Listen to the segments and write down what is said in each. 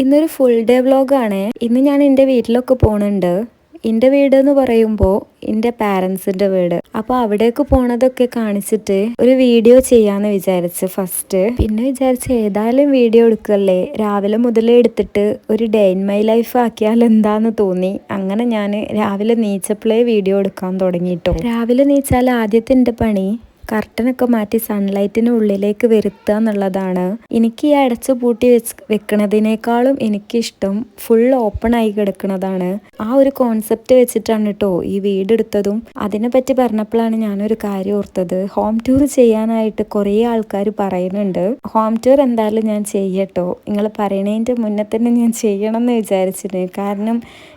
ഇന്നൊരു full day വ്ലോഗാണ് ഇന്ന് ഞാൻ എന്റെ വീട്ടിലൊക്കെ പോകുന്നുണ്ട് എന്റെ വീട് എന്ന് പറയുമ്പോൾ എന്റെ പാരൻസിന്റെ വീട്. അപ്പോൾ അവിടേക്ക് പോണതൊക്കെ കാണിച്ചിട്ട് ഒരു വീഡിയോ ചെയ്യാമെന്ന് വിചാരിച്ച് ഫസ്റ്റ് പിന്നെ വിചാരിച്ച് ഏതായാലും വീഡിയോ എടുക്കല്ലേ? രാവിലെ മുതലേ എടുത്തിട്ട് ഒരു ഡേ ഇൻ മൈ ലൈഫ് ആക്കിയാൽ എന്താന്ന് തോന്നി. അങ്ങനെ ഞാൻ രാവിലെ നീച്ചപ്പോഴേ വീഡിയോ എടുക്കാൻ തുടങ്ങിയിട്ടോ രാവിലെ നീച്ചാൽ ആദ്യത്തെ എന്റെ പണി കർട്ടനൊക്കെ മാറ്റി സൺലൈറ്റിന് ഉള്ളിലേക്ക് വരുത്തുക എന്നുള്ളതാണ്. എനിക്ക് ഈ അടച്ചു പൂട്ടി വെച്ച് വെക്കണതിനേക്കാളും എനിക്കിഷ്ടം ഫുൾ ഓപ്പൺ ആയി കിടക്കുന്നതാണ് ആ ഒരു കോൺസെപ്റ്റ് വെച്ചിട്ടാണ് കേട്ടോ ഈ വീടെടുത്തതും അതിനെ പറ്റി പറഞ്ഞപ്പോഴാണ് ഞാനൊരു കാര്യം ഓർത്തത്. ഹോം ടൂർ ചെയ്യാനായിട്ട് കുറേ ആൾക്കാർ പറയുന്നുണ്ട്. ഹോം ടൂർ എന്തായാലും ഞാൻ ചെയ്യട്ടോ. നിങ്ങൾ പറയണതിന്റെ മുന്നേ തന്നെ ഞാൻ ചെയ്യണം എന്ന് വിചാരിച്ചിട്ട് കാരണം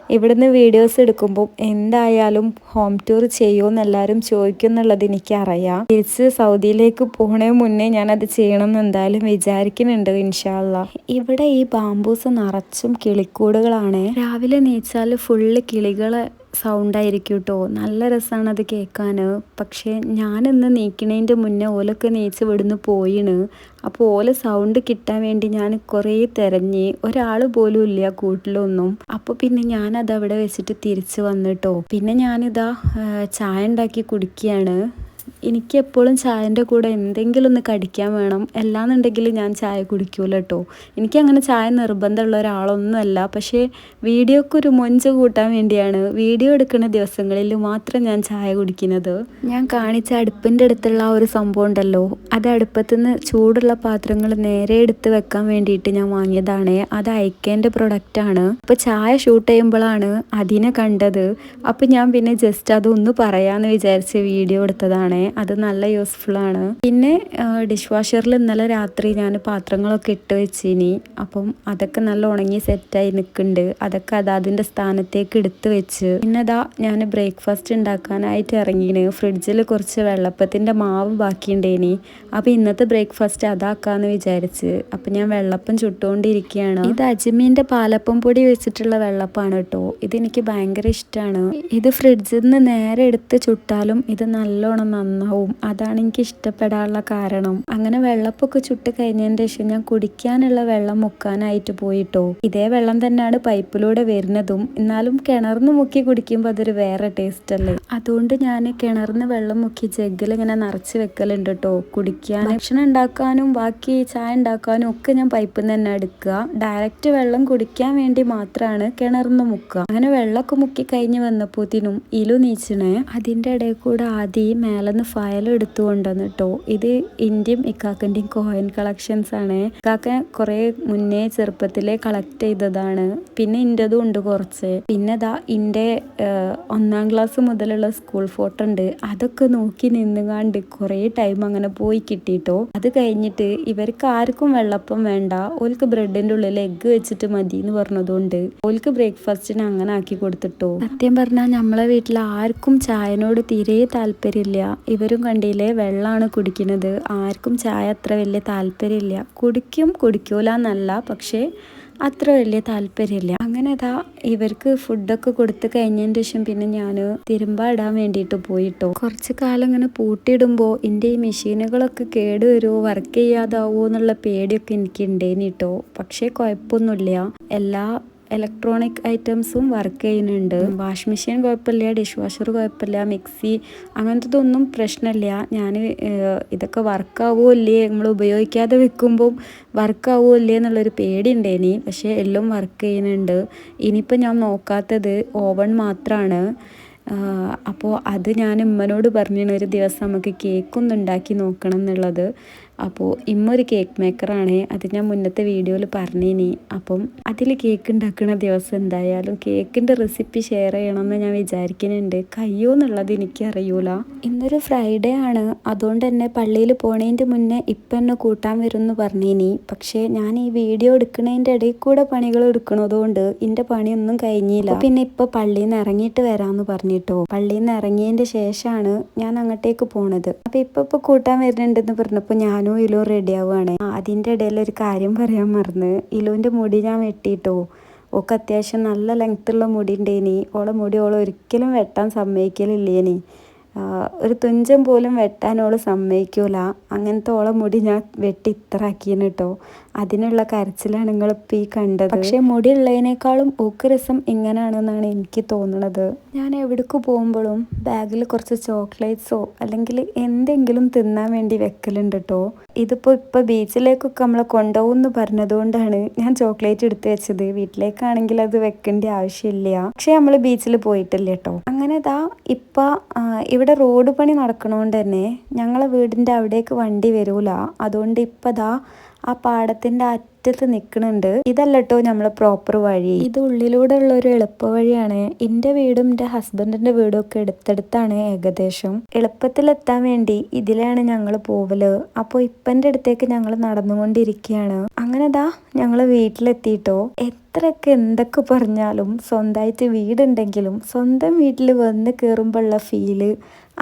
ഇവിടുന്ന് വീഡിയോസ് എടുക്കുമ്പോൾ എന്തായാലും ഹോം ടൂർ ചെയ്യുമെന്ന് എല്ലാവരും ചോദിക്കും എന്നുള്ളത് എനിക്കറിയാം. തിരിച്ച് സൗദിയിലേക്ക് പോണേ മുന്നേ ഞാനത് ചെയ്യണം എന്ന് എന്തായാലും വിചാരിക്കുന്നുണ്ട് ഇൻഷാല്ല ഇവിടെ ഈ ബാംബൂസ് നിറച്ചും കിളിക്കൂടുകളാണ്. രാവിലെ നീച്ചാൽ ഫുള്ള് കിളികളെ സൗണ്ട് ആയിരിക്കും കേട്ടോ നല്ല രസമാണ് അത് കേൾക്കാൻ പക്ഷേ ഞാനിന്ന് നീക്കണേന്റെ മുന്നേ ഓലൊക്കെ നീച്ച് ഇവിടുന്ന് പോയിണ്. അപ്പോൾ ഓല സൗണ്ട് കിട്ടാൻ വേണ്ടി ഞാൻ കുറേ തിരഞ്ഞ്. ഒരാൾ പോലും ഇല്ല കൂട്ടിലൊന്നും. അപ്പോൾ പിന്നെ ഞാനത് അവിടെ വെച്ചിട്ട് തിരിച്ച് വന്നിട്ടോ പിന്നെ ഞാനിതാ ചായ ഉണ്ടാക്കി കുടിക്കുകയാണ് എനിക്ക് എപ്പോഴും ചായന്റെ കൂടെ എന്തെങ്കിലും ഒന്ന് കടിക്കാൻ വേണം. അല്ലാന്നുണ്ടെങ്കിൽ ഞാൻ ചായ കുടിക്കൂല കേട്ടോ എനിക്കങ്ങനെ ചായ നിർബന്ധമുള്ള ഒരാളൊന്നുമല്ല. പക്ഷേ വീഡിയോക്ക് ഒരു മൊഞ്ച് കൂട്ടാൻ വേണ്ടിയാണ് വീഡിയോ എടുക്കുന്ന ദിവസങ്ങളിൽ മാത്രം ഞാൻ ചായ കുടിക്കുന്നത്. ഞാൻ കാണിച്ച അടുപ്പിന്റെ അടുത്തുള്ള ആ ഒരു സംഭവം ഉണ്ടല്ലോ. അത് അടുപ്പത്തുനിന്ന് ചൂടുള്ള പാത്രങ്ങൾ നേരെ എടുത്ത് വെക്കാൻ വേണ്ടിയിട്ട് ഞാൻ വാങ്ങിയതാണ്. അത് അയക്കേന്റെ പ്രൊഡക്റ്റാണ് അപ്പോൾ ചായ ഷൂട്ട് ചെയ്യുമ്പോഴാണ് അതിനെ കണ്ടത്. അപ്പോൾ ഞാൻ പിന്നെ ജസ്റ്റ് അതൊന്ന് പറയാമെന്ന് വിചാരിച്ച് വീഡിയോ എടുത്തതാണ്. അത് നല്ല യൂസ്ഫുൾ ആണ്. പിന്നെ ഡിഷ് വാഷറിൽ ഇന്നലെ രാത്രി ഞാൻ പാത്രങ്ങളൊക്കെ ഇട്ട് വെച്ചിനി. അപ്പം അതൊക്കെ നല്ല ഉണങ്ങി സെറ്റായി നിൽക്കുന്നുണ്ട് അതൊക്കെ അതാതിന്റെ സ്ഥാനത്തേക്ക് എടുത്ത് വെച്ച്. പിന്നെ അതാ ഞാൻ ബ്രേക്ക്ഫാസ്റ്റ് ഉണ്ടാക്കാനായിട്ട് ഇറങ്ങിന് ഫ്രിഡ്ജിൽ കുറച്ച് വെള്ളപ്പത്തിന്റെ മാവ് ബാക്കിയുണ്ടേനി. അപ്പോൾ ഇന്നത്തെ ബ്രേക്ക്ഫാസ്റ്റ് അതാക്കാന്ന് വിചാരിച്ച്. അപ്പം ഞാൻ വെള്ളപ്പം ചുട്ടുകൊണ്ടിരിക്കുകയാണ് ഇത് അജ്മീന്റെ പാലപ്പം പൊടി വെച്ചിട്ടുള്ള വെള്ളപ്പാണ് കേട്ടോ ഇതെനിക്ക് ഭയങ്കര ഇഷ്ടമാണ് ഇത് ഫ്രിഡ്ജിൽ നിന്ന് നേരെ എടുത്ത് ചുട്ടാലും ഇത് നല്ലോണം നന്നാവും. അതാണ് എനിക്ക് ഇഷ്ടപ്പെടാനുള്ള കാരണം. അങ്ങനെ വെള്ളപ്പൊക്കെ ചുട്ട് കഴിഞ്ഞതിന് ശേഷം ഞാൻ കുടിക്കാനുള്ള വെള്ളം മുക്കാനായിട്ട് പോയിട്ടോ. ഇതേ വെള്ളം തന്നെയാണ് പൈപ്പിലൂടെ വരുന്നതും. എന്നാലും കിണർന്ന് മുക്കി കുടിക്കുമ്പോൾ അതൊരു വേറെ ടേസ്റ്റ് അല്ലേ? അതുകൊണ്ട് ഞാൻ കിണർന്ന് വെള്ളം മുക്കി ജഗ്ഗിൽ ഇങ്ങനെ നിറച്ച് വെക്കലുണ്ട് കേട്ടോ. കുടിക്കാൻ ഭക്ഷണം ഉണ്ടാക്കാനും ബാക്കി ചായ ഉണ്ടാക്കാനും ഒക്കെ ഞാൻ പൈപ്പിൽ നിന്ന് തന്നെ എടുക്കുക. ഡയറക്റ്റ് വെള്ളം കുടിക്കാൻ വേണ്ടി മാത്രമാണ് കിണർന്ന് മുക്കുക. അങ്ങനെ വെള്ളമൊക്കെ മുക്കി കഴിഞ്ഞ് വന്നപ്പോത്തിനും ഇലു നീച്ചണേ. അതിന്റെ ഇടയിൽ കൂടെ ആദ്യം മേലെന്ന് ഫയൽ എടുത്തു കൊണ്ടുവന്നു കേട്ടോ ഇത് ഇന്ത്യയും ഇക്കാക്കന്റെയും കോയിൻ കളക്ഷൻസ് ആണ്. ഇക്കാക്ക കുറേ മുന്നേ ചെറുപ്പത്തിലെ കളക്ട് ചെയ്തതാണ്. പിന്നെ ഇന്റെതും ഉണ്ട് കുറച്ച്. പിന്നെ ദാ ഇന്റെ ഒന്നാം ക്ലാസ് മുതലുള്ള സ്കൂൾ ഫോട്ടോ ഉണ്ട്. അതൊക്കെ നോക്കി നിന്നുകാണ്ട് കുറേ ടൈം അങ്ങനെ പോയി കിട്ടിയിട്ടോ അത് കഴിഞ്ഞിട്ട് ഇവർക്ക് ആർക്കും വെള്ളപ്പം വേണ്ട. ഓൽക്ക് ബ്രെഡിന്റെ ഉള്ളിൽ എഗ്ഗ് വെച്ചിട്ട് മതി എന്ന് പറഞ്ഞതുകൊണ്ട് ഓൽക്ക് ബ്രേക്ക്ഫാസ്റ്റിന് അങ്ങനെ ആക്കി കൊടുത്തിട്ടോ സത്യം പറഞ്ഞാൽ നമ്മളെ വീട്ടിൽ ആർക്കും ചായനോട് തീരെ താല്പര്യമില്ല. ഇവരും കണ്ടില്ലേ? വെള്ളമാണ് കുടിക്കുന്നത്. ആർക്കും ചായ അത്ര വലിയ താല്പര്യമില്ല. കുടിക്കും കുടിക്കൂല എന്നല്ല പക്ഷേ അത്ര വലിയ താല്പര്യമില്ല. അങ്ങനെ അതാ ഇവർക്ക് ഫുഡൊക്കെ കൊടുത്തു കഴിഞ്ഞതിന് ശേഷം പിന്നെ ഞാൻ തിരുമ്പ ഇടാൻ വേണ്ടിയിട്ട് പോയിട്ടോ. കുറച്ച് കാലം ഇങ്ങനെ പൂട്ടിയിടുമ്പോൾ എന്റെ ഈ മെഷീനുകളൊക്കെ കേട് വരുമോ വർക്ക് ചെയ്യാതാവോ എന്നുള്ള പേടിയൊക്കെ എനിക്ക് ഉണ്ടേനിട്ടോ പക്ഷേ കുഴപ്പമൊന്നുമില്ല. എല്ലാ ഇലക്ട്രോണിക് ഐറ്റംസും വർക്ക് ചെയ്യുന്നുണ്ട്. വാഷ് മെഷീൻ കുഴപ്പമില്ല ഡിഷ് വാഷർ കുഴപ്പമില്ല മിക്സി അങ്ങനത്തതൊന്നും പ്രശ്നമില്ല. ഞാൻ ഇതൊക്കെ വർക്കാവോ ഇല്ലേ നമ്മൾ ഉപയോഗിക്കാതെ വെക്കുമ്പോൾ വർക്കാവോ ഇല്ലേ എന്നുള്ളൊരു പേടി ഉണ്ടേനി പക്ഷേ എല്ലാം വർക്ക് ചെയ്യുന്നുണ്ട്. ഇനിയിപ്പോൾ ഞാൻ നോക്കാത്തത് ഓവൺ മാത്രമാണ് അപ്പോൾ അത് ഞാൻ ഉമ്മനോട് പറഞ്ഞിരുന്നു ഒരു ദിവസം നമുക്ക് കേക്കൊന്നും ഉണ്ടാക്കി നോക്കണം എന്നുള്ളത്. അപ്പോൾ ഇമ്മ ഒരു കേക്ക് മേക്കറാണ് അത് ഞാൻ മുന്നത്തെ വീഡിയോയിൽ പറഞ്ഞിനി. അപ്പം അതിൽ കേക്ക് ഉണ്ടാക്കുന്ന ദിവസം എന്തായാലും കേക്കിന്റെ റെസിപ്പി ഷെയർ ചെയ്യണമെന്ന് ഞാൻ വിചാരിക്കുന്നുണ്ട് കയ്യോ എന്നുള്ളത് എനിക്കറിയൂല. ഇന്നൊരു ഫ്രൈഡേ ആണ്. അതുകൊണ്ട് തന്നെ പള്ളിയിൽ പോണതിന്റെ മുന്നേ ഇപ്പം എന്നെ കൂട്ടാൻ വരുമെന്ന് പറഞ്ഞിനി. പക്ഷേ ഞാൻ ഈ വീഡിയോ എടുക്കുന്നതിന്റെ ഇടയിൽ കൂടെ പണികൾ എടുക്കണതുകൊണ്ട് എന്റെ പണിയൊന്നും കഴിഞ്ഞില്ല. പിന്നെ ഇപ്പോൾ പള്ളിയിൽ നിന്ന് ഇറങ്ങിയിട്ട് വരാമെന്ന് പറഞ്ഞിട്ടോ. പള്ളിയിൽ നിന്ന് ഇറങ്ങിയതിന്റെ ശേഷമാണ് ഞാൻ അങ്ങോട്ടേക്ക് പോണത്. അപ്പോൾ ഇപ്പോൾ ഇപ്പോൾ കൂട്ടാൻ വരുന്നുണ്ടെന്ന് പറഞ്ഞപ്പോൾ ഞാനും ഞാനും ഇലു റെഡി ആവുകയാണ് അതിന്റെ ഇടയിൽ ഒരു കാര്യം പറയാൻ മറന്ന്. ഇലുവിന്റെ മുടി ഞാൻ വെട്ടിയിട്ടോ? ഓക്ക് അത്യാവശ്യം നല്ല ലെങ്ത്തുള്ള മുടി ഉണ്ടേനി. ഓളെ മുടി ഓളെ ഒരിക്കലും വെട്ടാൻ സമ്മതിക്കലില്ലേനി. ഒരു തുഞ്ചം പോലും വെട്ടാൻ ഓൾ സമ്മതിക്കൂല. അങ്ങനത്തെ ഓളെ മുടി ഞാൻ വെട്ടി ഇത്ര ആക്കിയെന്ന് കേട്ടോ അതിനുള്ള കരച്ചിലാണ് നിങ്ങളിപ്പോൾ ഈ കണ്ടത്. പക്ഷേ മുടിയുള്ളതിനേക്കാളും ഊക്ക് രസം ഇങ്ങനെയാണെന്നാണ് എനിക്ക് തോന്നുന്നത് ഞാൻ എവിടേക്ക് പോകുമ്പോഴും ബാഗിൽ കുറച്ച് ചോക്ലേറ്റ്സോ അല്ലെങ്കിൽ എന്തെങ്കിലും തിന്നാൻ വേണ്ടി വെക്കലുണ്ട് കേട്ടോ ഇതിപ്പോൾ ഇപ്പോൾ ബീച്ചിലേക്കൊക്കെ നമ്മളെ കൊണ്ടുപോകും എന്ന് പറഞ്ഞതുകൊണ്ടാണ് ഞാൻ ചോക്ലേറ്റ് എടുത്തു വെച്ചത്. വീട്ടിലേക്കാണെങ്കിൽ അത് വെക്കേണ്ട ആവശ്യമില്ല. പക്ഷെ നമ്മൾ ബീച്ചിൽ പോയിട്ടില്ല കേട്ടോ അങ്ങനെ ദാ ഇപ്പം ഇവിടെ റോഡ് പണി നടക്കണോണ്ട് തന്നെ ഞങ്ങളെ വീടിന്റെ അവിടേക്ക് വണ്ടി വരൂല. അതുകൊണ്ട് ഇപ്പം ദാ ആ പാടത്തിന്റെ അറ്റത്ത് നിൽക്കുന്നുണ്ട് ഇതല്ല കേട്ടോ നമ്മളെ പ്രോപ്പർ വഴി. ഇത് ഉള്ളിലൂടെ ഉള്ള ഒരു എളുപ്പ വഴിയാണ്. എന്റെ വീടും എന്റെ ഹസ്ബൻഡിന്റെ വീടും ഒക്കെ എടുത്തെടുത്താണ് ഏകദേശം. എളുപ്പത്തിലെത്താൻ വേണ്ടി ഇതിലാണ് ഞങ്ങൾ പോവൽ. അപ്പോൾ ഇപ്പന്റെ അടുത്തേക്ക് ഞങ്ങൾ നടന്നുകൊണ്ടിരിക്കുകയാണ് അങ്ങനെ ദാ ഞങ്ങൾ വീട്ടിലെത്തിയിട്ടോ എത്രയൊക്കെ എന്തൊക്കെ പറഞ്ഞാലും സ്വന്തമായിട്ട് വീടുണ്ടെങ്കിലും സ്വന്തം വീട്ടിൽ വന്ന് കയറുമ്പോഴുള്ള ഫീൽ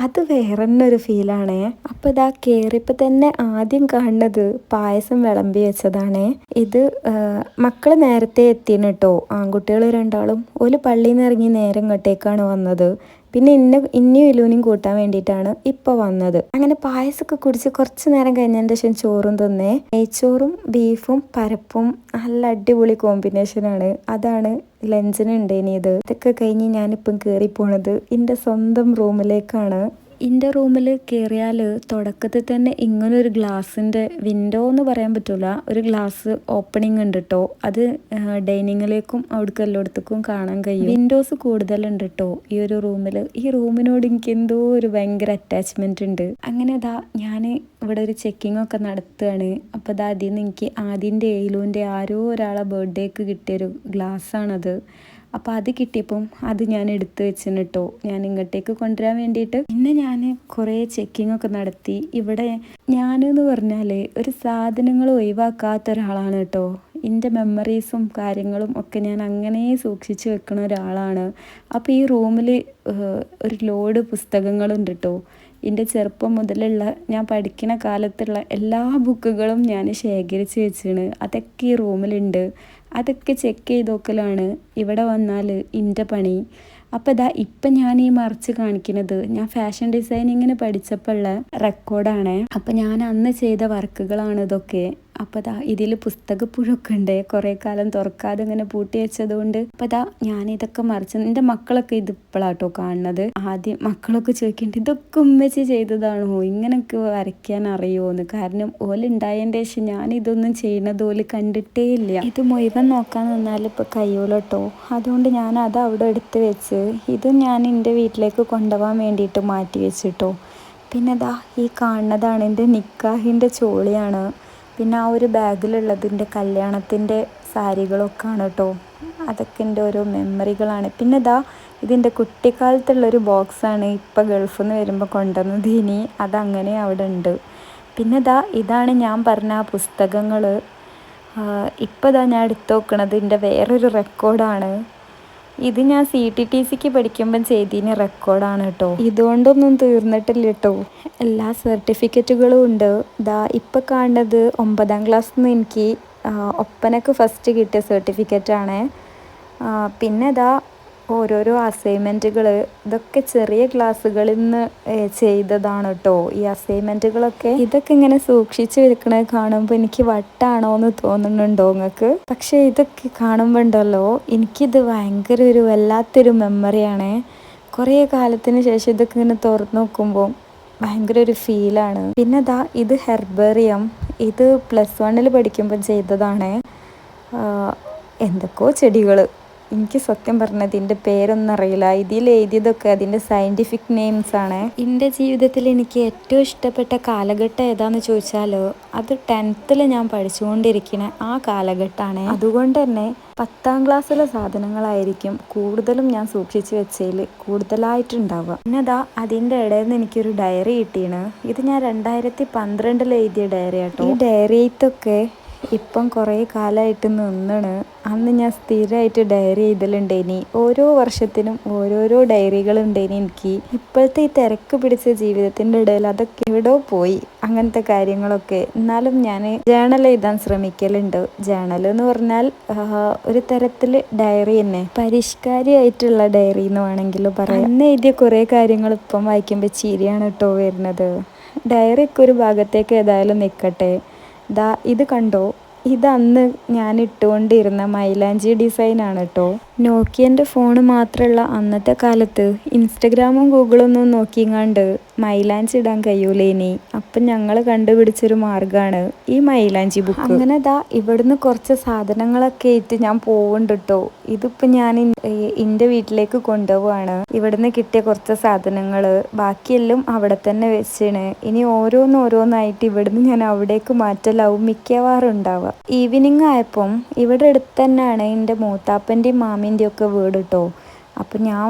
അത് വേറെ തന്നെ ഒരു ഫീലാണേ. അപ്പോൾ ഇതാ കയറിയപ്പോൾ തന്നെ ആദ്യം കാണുന്നത് പായസം വിളമ്പി വെച്ചതാണേ. ഇത് മക്കൾ നേരത്തെ എത്തിയിന് കേട്ടോ ആൺകുട്ടികൾ രണ്ടാളും ഒരു പള്ളിയിൽ നിന്ന് ഇറങ്ങി നേരെ ഇങ്ങോട്ടേക്കാണ് വന്നത്. പിന്നെ ഇന്ന ഇനിയും ഇലൂനും കൂട്ടാൻ വേണ്ടിയിട്ടാണ് ഇപ്പോൾ വന്നത്. അങ്ങനെ പായസമൊക്കെ കുടിച്ച് കുറച്ച് നേരം കഴിഞ്ഞതിന് ശേഷം ചോറും തിന്നേ. നെയ്ച്ചോറും ബീഫും പരപ്പും നല്ല അടിപൊളി കോമ്പിനേഷനാണ്. അതാണ് ലഞ്ചിന് ഉണ്ടേനിയത് ഇതൊക്കെ കഴിഞ്ഞ് ഞാനിപ്പം കയറി പോണത് എന്റെ സ്വന്തം റൂമിലേക്കാണ്. എന്റെ റൂമിൽ കയറിയാൽ തുടക്കത്തിൽ തന്നെ ഇങ്ങനൊരു ഗ്ലാസിന്റെ വിൻഡോ എന്ന് പറയാൻ പറ്റില്ല ഒരു ഗ്ലാസ് ഓപ്പണിംഗ് ഉണ്ട് കേട്ടോ അത് ഡൈനിങ്ങിലേക്കും അവിടേക്ക് എല്ലായിടത്തേക്കും കാണാൻ കഴിയും. വിൻഡോസ് കൂടുതലുണ്ട് കേട്ടോ ഈ ഒരു റൂമിൽ ഈ റൂമിനോട് എനിക്ക് എന്തോ ഒരു ഭയങ്കര അറ്റാച്ച്മെന്റ് ഉണ്ട്. അങ്ങനെ അതാ ഞാൻ ഇവിടെ ഒരു ചെക്കിംഗ് ഒക്കെ നടത്തുകയാണ്. അപ്പോൾ അത് നിന്ന് എനിക്ക് ആദ്യന്റെ ഏലൂന്റെ ആരോ ഒരാളെ ബർത്ത്ഡേക്ക് കിട്ടിയൊരു ഗ്ലാസ്സാണത് അപ്പോൾ അത് കിട്ടിയപ്പം അത് ഞാൻ എടുത്തു വെച്ചിന് കേട്ടോ ഞാൻ ഇങ്ങോട്ടേക്ക് കൊണ്ടുവരാൻ വേണ്ടിയിട്ട്. പിന്നെ ഞാൻ കുറേ ചെക്കിംഗ് ഒക്കെ നടത്തി. ഇവിടെ ഞാനെന്ന് പറഞ്ഞാൽ ഒരു സാധനങ്ങൾ ഒഴിവാക്കാത്ത ഒരാളാണ് കേട്ടോ എന്റെ മെമ്മറീസും കാര്യങ്ങളും ഒക്കെ ഞാൻ അങ്ങനെ സൂക്ഷിച്ച് വെക്കുന്ന ഒരാളാണ്. അപ്പോൾ ഈ റൂമിൽ ഒരു ലോഡ് പുസ്തകങ്ങളുണ്ട് കേട്ടോ എന്റെ ചെറുപ്പം മുതലുള്ള ഞാൻ പഠിക്കുന്ന കാലത്തുള്ള എല്ലാ ബുക്കുകളും ഞാൻ ശേഖരിച്ച് വെച്ചാണ്. അതൊക്കെ ഈ റൂമിലുണ്ട്. അതൊക്കെ ചെക്ക് ചെയ്ത് നോക്കലാണ് ഇവിടെ വന്നാൽ എന്റെ പണി. അപ്പോൾ ഇതാ ഇപ്പം ഞാൻ ഈ മറിച്ച് കാണിക്കുന്നത് ഞാൻ ഫാഷൻ ഡിസൈനിങ്ങിന് പഠിച്ചപ്പോൾ ഉള്ള റെക്കോർഡാണ് അപ്പം ഞാൻ അന്ന് ചെയ്ത വർക്കുകളാണ് ഇതൊക്കെ. അപ്പോൾ ദാ ഇതിൽ പുസ്തകപ്പുഴൊക്കെ ഉണ്ട് കുറേ കാലം തുറക്കാതെ ഇങ്ങനെ പൂട്ടി വെച്ചതുകൊണ്ട് അപ്പോൾ ദാ ഞാനിതൊക്കെ മറിച്ച് എന്റെ മക്കളൊക്കെ ഇത് ഇപ്പോഴാട്ടോ കാണുന്നത്. ആദ്യം മക്കളൊക്കെ ചോദിക്കേണ്ടത് ഇതൊക്കെ ഉമ്മച്ചി ചെയ്തതാണോ? ഇങ്ങനെയൊക്കെ വരയ്ക്കാൻ അറിയുമോന്ന് കാരണം ഓലുണ്ടായതിന്റെ ശേഷം ഞാൻ ഇതൊന്നും ചെയ്യുന്നത് ഓൽ കണ്ടിട്ടേ ഇല്ല. ഇത് മുഴുവൻ നോക്കാൻ നിന്നാൽ ഇപ്പോൾ കഴിയൂലട്ടോ അതുകൊണ്ട് ഞാൻ അത് അവിടെ എടുത്ത് വെച്ച് ഇത് ഞാൻ എന്റെ വീട്ടിലേക്ക് കൊണ്ടുപോകാൻ വേണ്ടിയിട്ട് മാറ്റി വെച്ചിട്ടോ. പിന്നെ ദാ ഈ കാണുന്നതാണ് എന്റെ നിക്കാഹിന്റെ ചോളിയാണ്. പിന്നെ ആ ഒരു ബാഗിലുള്ളതിന്റെ കല്യാണത്തിന്റെ സാരികളൊക്കെയാണ് കേട്ടോ അതൊക്കെ എന്റെ ഓരോ മെമ്മറികളാണ്. പിന്നെ ഇതാ ഇതിന്റെ കുട്ടിക്കാലത്തുള്ളൊരു ബോക്സാണ് ഇപ്പം ഗൾഫിൽ നിന്ന് വരുമ്പോൾ കൊണ്ടുവന്നത്. ഇനി അതങ്ങനെ അവിടെ ഉണ്ട്. പിന്നെ ഇതാ ഇതാണ് ഞാൻ പറഞ്ഞ ആ പുസ്തകങ്ങൾ ഇപ്പോൾ ഇതാ ഞാൻ എടുത്തു നോക്കണത് എന്റെ വേറൊരു റെക്കോർഡാണ്. ഇത് ഞാൻ സി ടി ടി സിക്ക് പഠിക്കുമ്പം ചെയ്തതിന് റെക്കോർഡാണ് കേട്ടോ ഇതുകൊണ്ടൊന്നും തീർന്നിട്ടില്ല കേട്ടോ എല്ലാ സർട്ടിഫിക്കറ്റുകളും ഉണ്ട്. ദാ ഇപ്പം കാണുന്നത് ഒമ്പതാം ക്ലാസ്സിൽ നിന്ന് എനിക്ക് ഒപ്പനക്ക് ഫസ്റ്റ് കിട്ടിയ സർട്ടിഫിക്കറ്റാണ് പിന്നെ ദാ ഓരോരോ അസൈൻമെന്റുകൾ ഇതൊക്കെ ചെറിയ ക്ലാസ്സുകളിൽ നിന്ന് ചെയ്തതാണ് കേട്ടോ ഈ അസൈൻമെന്റുകളൊക്കെ ഇതൊക്കെ ഇങ്ങനെ സൂക്ഷിച്ച് വെക്കണത് കാണുമ്പോൾ എനിക്ക് വട്ടാണോ എന്ന് തോന്നുന്നുണ്ടോ നിങ്ങൾക്ക് പക്ഷേ ഇതൊക്കെ കാണുമ്പോൾ ഉണ്ടല്ലോ എനിക്കിത് ഭയങ്കര ഒരു വല്ലാത്തൊരു മെമ്മറിയാണ് കുറേ കാലത്തിന് ശേഷം ഇതൊക്കെ ഇങ്ങനെ തുറന്നു നോക്കുമ്പോൾ ഭയങ്കര ഒരു ഫീലാണ് പിന്നെ ദാ ഇത് ഹെർബേറിയം ഇത് പ്ലസ് വണ്ണിൽ പഠിക്കുമ്പോൾ ചെയ്തതാണ്. എന്തൊക്കെയോ ചെടികൾ എനിക്ക് സത്യം പറഞ്ഞത് ഇതിന്റെ പേരൊന്നും അറിയില്ല. ഇതിൽ എഴുതിയതൊക്കെ അതിന്റെ സയന്റിഫിക് നെയിംസ് ആണ്. എന്റെ ജീവിതത്തിൽ എനിക്ക് ഏറ്റവും ഇഷ്ടപ്പെട്ട കാലഘട്ടം ഏതാന്ന് ചോദിച്ചാലോ അത് ടെൻത്തിൽ ഞാൻ പഠിച്ചുകൊണ്ടിരിക്കുന്ന ആ കാലഘട്ടമാണ് അതുകൊണ്ട് തന്നെ പത്താം ക്ലാസ്സിലെ സാധനങ്ങളായിരിക്കും കൂടുതലും ഞാൻ സൂക്ഷിച്ചു വെച്ചതിൽ കൂടുതലായിട്ടുണ്ടാവുക. പിന്നെ അതാ അതിന്റെ ഇടയിൽ നിന്ന് എനിക്കൊരു ഡയറി കിട്ടിയാണ് ഇത് ഞാൻ രണ്ടായിരത്തി പന്ത്രണ്ടിൽ എഴുതിയ ഡയറി ആട്ടോ. ഈ ഡയറിയത്തൊക്കെ ഇപ്പം കുറേ കാലമായിട്ട് നിന്നാണ്. അന്ന് ഞാൻ സ്ഥിരമായിട്ട് ഡയറി എഴുതലുണ്ടേനി. ഓരോ വർഷത്തിനും ഓരോരോ ഡയറികളുണ്ടേനി എനിക്ക്. ഇപ്പോഴത്തെ ഈ തിരക്ക് പിടിച്ച ജീവിതത്തിന്റെ ഇടയിൽ അതൊക്കെ എവിടെയോ പോയി. അങ്ങനത്തെ കാര്യങ്ങളൊക്കെ. എന്നാലും ഞാൻ ജേണൽ എഴുതാൻ ശ്രമിക്കലുണ്ട്. ജേണൽ എന്ന് പറഞ്ഞാൽ ഒരു തരത്തിൽ ഡയറി തന്നെ. പരിഷ്കാരിയായിട്ടുള്ള ഡയറി എന്ന് വേണമെങ്കിൽ പറയാം. അന്ന് എഴുതിയ കുറേ കാര്യങ്ങൾ ഇപ്പം വായിക്കുമ്പോൾ ചിരിയാണ് കേട്ടോ വരുന്നത്. ഡയറിക്ക് ഒരു ഭാഗത്തേക്ക് ഏതായാലും നിൽക്കട്ടെ. ദാ ഇത് കണ്ടോ? ഇതന്ന് ഞാൻ ഇട്ടുകൊണ്ടിരുന്ന മൈലാഞ്ചി ഡിസൈനാണ് കേട്ടോ നോക്കിയന്റെ ഫോണ് മാത്രമുള്ള അന്നത്തെ കാലത്ത്. ഇൻസ്റ്റഗ്രാമും ഗൂഗിളൊന്നും നോക്കിങ്ങാണ്ട് മൈലാഞ്ചി ഇടാൻ കഴിയൂലേനി. അപ്പം ഞങ്ങൾ കണ്ടുപിടിച്ചൊരു മാർഗമാണ് ഈ മൈലാഞ്ചി ബുക്ക് അങ്ങനെ ദാ ഇവിടുന്ന് കുറച്ച് സാധനങ്ങളൊക്കെ ഇട്ട് ഞാൻ പോവുന്നുണ്ട് കേട്ടോ ഇതിപ്പോൾ ഞാൻ എന്റെ വീട്ടിലേക്ക് കൊണ്ടുപോവാണ്. ഇവിടുന്ന് കിട്ടിയ കുറച്ച് സാധനങ്ങൾ ബാക്കിയെല്ലാം അവിടെ തന്നെ വെച്ചാണ്. ഇനി ഓരോന്ന് ഓരോന്നായിട്ട് ഇവിടുന്ന് ഞാൻ അവിടേക്ക് മാറ്റലാവും മിക്കവാറും ഉണ്ടാവുക ഈവനിങ് ആയപ്പം ഇവിടെ അടുത്ത് തന്നെയാണ് എന്റെ മൂത്താപ്പന്റെയും മാമിന്റെയും ഒക്കെ വീട് കേട്ടോ അപ്പം ഞാൻ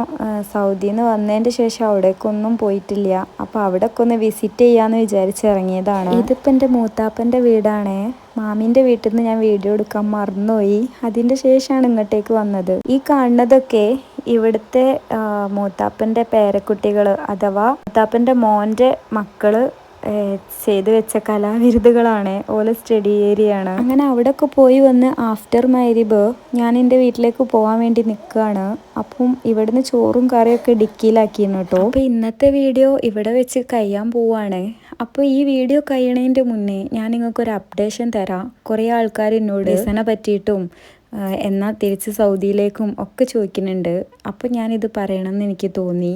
സൗദിയിൽ നിന്ന് വന്നതിന്റെ ശേഷം അവിടേക്കൊന്നും പോയിട്ടില്ല. അപ്പോൾ അവിടെയൊക്കെ ഒന്ന് വിസിറ്റ് ചെയ്യാമെന്ന് വിചാരിച്ച് ഇറങ്ങിയതാണ്. ഇതിപ്പോൾ എന്റെ മൂത്താപ്പന്റെ വീടാണ്. മാമിന്റെ വീട്ടിൽ നിന്ന് ഞാൻ വീഡിയോ എടുക്കാൻ മറന്നുപോയി. അതിന്റെ ശേഷമാണ് ഇങ്ങോട്ടേക്ക് വന്നത്. ഈ കാണുന്നതൊക്കെ ഇവിടുത്തെ മൂത്താപ്പന്റെ പേരക്കുട്ടികൾ അഥവാ മൂത്താപ്പന്റെ മോന്റെ മക്കൾ ചെയ്ത് വെച്ച കലാവിരുതുകളാണ് ഓല സ്റ്റഡി ഏരിയ ആണ് അങ്ങനെ അവിടെയൊക്കെ പോയി വന്ന് ആഫ്റ്റർ മാരിബ് ഞാൻ എന്റെ വീട്ടിലേക്ക് പോകാൻ വേണ്ടി നിൽക്കുകയാണ്. അപ്പം ഇവിടുന്ന് ചോറും കറിയൊക്കെ ഡിക്കിയിലാക്കിയിരുന്നു കേട്ടോ. അപ്പോൾ ഇന്നത്തെ വീഡിയോ ഇവിടെ വെച്ച് കഴിയാൻ പോവാണ്. അപ്പോൾ ഈ വീഡിയോ കഴിയണതിന്റെ മുന്നേ ഞാൻ നിങ്ങൾക്ക് ഒരു അപ്ഡേഷൻ തരാം. കുറേ ആൾക്കാർ എന്നോട് ഡിസനെ പറ്റിയിട്ടും എന്നാൽ തിരിച്ച് സൗദിയിലേക്കും ഒക്കെ ചോദിക്കുന്നുണ്ട്. അപ്പോൾ ഞാനിത് പറയണമെന്ന് എനിക്ക് തോന്നി.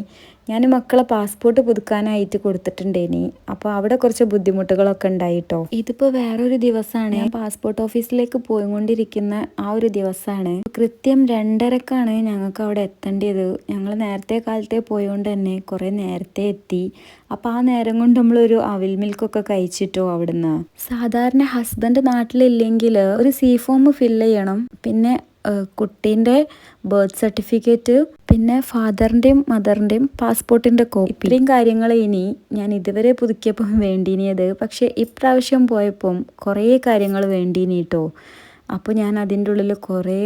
ഞാൻ മക്കളെ പാസ്പോർട്ട് പുതുക്കാനായിട്ട് കൊടുത്തിട്ടുണ്ടേനി. അപ്പോൾ അവിടെ കുറച്ച് ബുദ്ധിമുട്ടുകളൊക്കെ ഉണ്ടായിട്ടോ? ഇതിപ്പോ വേറൊരു ദിവസമാണ് ഞാൻ പാസ്പോർട്ട് ഓഫീസിലേക്ക് പോയിക്കൊണ്ടിരിക്കുന്ന ആ ഒരു ദിവസമാണ് കൃത്യം രണ്ടരക്കാണ് ഞങ്ങൾക്ക് അവിടെ എത്തേണ്ടത്. ഞങ്ങൾ നേരത്തെ കാലത്തെ പോയോണ്ട് തന്നെ കുറേ നേരത്തെ എത്തി. അപ്പോൾ ആ നേരം കൊണ്ട് നമ്മളൊരു അവിൽ മിൽക്കൊക്കെ കഴിച്ചിട്ടോ അവിടുന്ന്? സാധാരണ ഹസ്ബൻഡ് നാട്ടിലില്ലെങ്കിൽ ഒരു സീ ഫോം ഫില്ല് ചെയ്യണം. പിന്നെ കുട്ടീന്റെ ബർത്ത് സർട്ടിഫിക്കറ്റ് പിന്നെ ഫാദറിന്റെയും മദറിന്റെയും പാസ്പോർട്ടിന്റെ കോപ്പി. ഇത്രയും കാര്യങ്ങൾ ഇനി ഞാൻ ഇതുവരെ പുതുക്കിയപ്പം വേണ്ടിനിയത് പക്ഷേ ഇപ്രാവശ്യം പോയപ്പം കുറേ കാര്യങ്ങൾ വേണ്ടിനി അപ്പോൾ ഞാൻ അതിന്റെ ഉള്ളിൽ കുറേ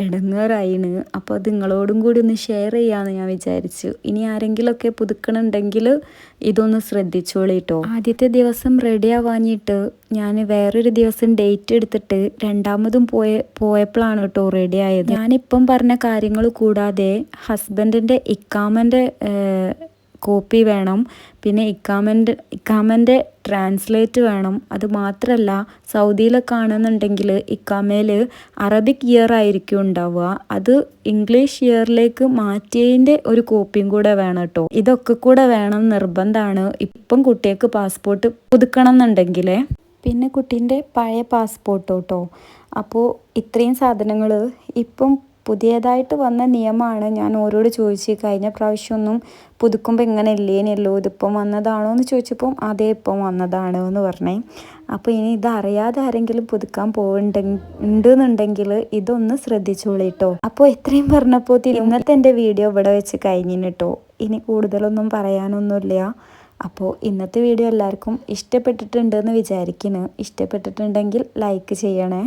ഇടങ്ങേറായിന് അപ്പോൾ അത് നിങ്ങളോടും കൂടി ഒന്ന് ഷെയർ ചെയ്യാമെന്ന് ഞാൻ വിചാരിച്ചു. ഇനി ആരെങ്കിലുമൊക്കെ പുതുക്കണുണ്ടെങ്കിൽ ഇതൊന്ന് ശ്രദ്ധിച്ചോളിട്ടോ ആദ്യത്തെ ദിവസം റെഡി ആവാഞ്ഞിട്ട് ഞാൻ വേറൊരു ദിവസം ഡേറ്റ് എടുത്തിട്ട് രണ്ടാമതും പോയ പോയപ്പോഴാണ് കേട്ടോ റെഡി ആയത്. ഞാനിപ്പം പറഞ്ഞ കാര്യങ്ങൾ കൂടാതെ ഹസ്ബൻഡിന്റെ ഇക്കാമന്റെ കോപ്പി വേണം. പിന്നെ ഇക്കാമന്റെ ഇക്കാമന്റെ ട്രാൻസ്ലേറ്റ് വേണം. അത് മാത്രമല്ല സൗദിയിലൊക്കെ ആണെന്നുണ്ടെങ്കിൽ ഇക്കാമയിൽ അറബിക് ഇയർ ആയിരിക്കും ഉണ്ടാവുക. അത് ഇംഗ്ലീഷ് ഇയറിലേക്ക് മാറ്റിയതിന്റെ ഒരു കോപ്പിയും കൂടെ വേണം കേട്ടോ ഇതൊക്കെ കൂടെ വേണം നിർബന്ധമാണ്. ഇപ്പം കുട്ടികൾക്ക് പാസ്പോർട്ട് പുതുക്കണം എന്നുണ്ടെങ്കിൽ പിന്നെ കുട്ടീന്റെ പഴയ പാസ്പോർട്ടോ കേട്ടോ അപ്പോൾ ഇത്രയും സാധനങ്ങൾ ഇപ്പം പുതിയതായിട്ട് വന്ന നിയമമാണ് ഞാൻ ഓരോട് ചോദിച്ച് കഴിഞ്ഞ പ്രാവശ്യമൊന്നും പുതുക്കുമ്പോൾ ഇങ്ങനെ ഇല്ലേനല്ലോ ഇതിപ്പം വന്നതാണോ എന്ന് ചോദിച്ചപ്പം അതേ ഇപ്പം വന്നതാണ് എന്ന് പറഞ്ഞേ. അപ്പോൾ ഇനി ഇത് അറിയാതെ ആരെങ്കിലും പുതുക്കാൻ പോകുന്നുണ്ടെന്നുണ്ടെങ്കിൽ ഇതൊന്ന് ശ്രദ്ധിച്ചോളി കേട്ടോ അപ്പോൾ ഇത്രയും പറഞ്ഞപ്പോൾ ഇന്നത്തെ എന്റെ വീഡിയോ ഇവിടെ വെച്ച് കഴിഞ്ഞിന് കേട്ടോ ഇനി കൂടുതലൊന്നും പറയാനൊന്നുമില്ല അപ്പോൾ ഇന്നത്തെ വീഡിയോ എല്ലാവർക്കും ഇഷ്ടപ്പെട്ടിട്ടുണ്ടെന്ന് വിചാരിക്കുന്നു. ഇഷ്ടപ്പെട്ടിട്ടുണ്ടെങ്കിൽ ലൈക്ക് ചെയ്യണേ.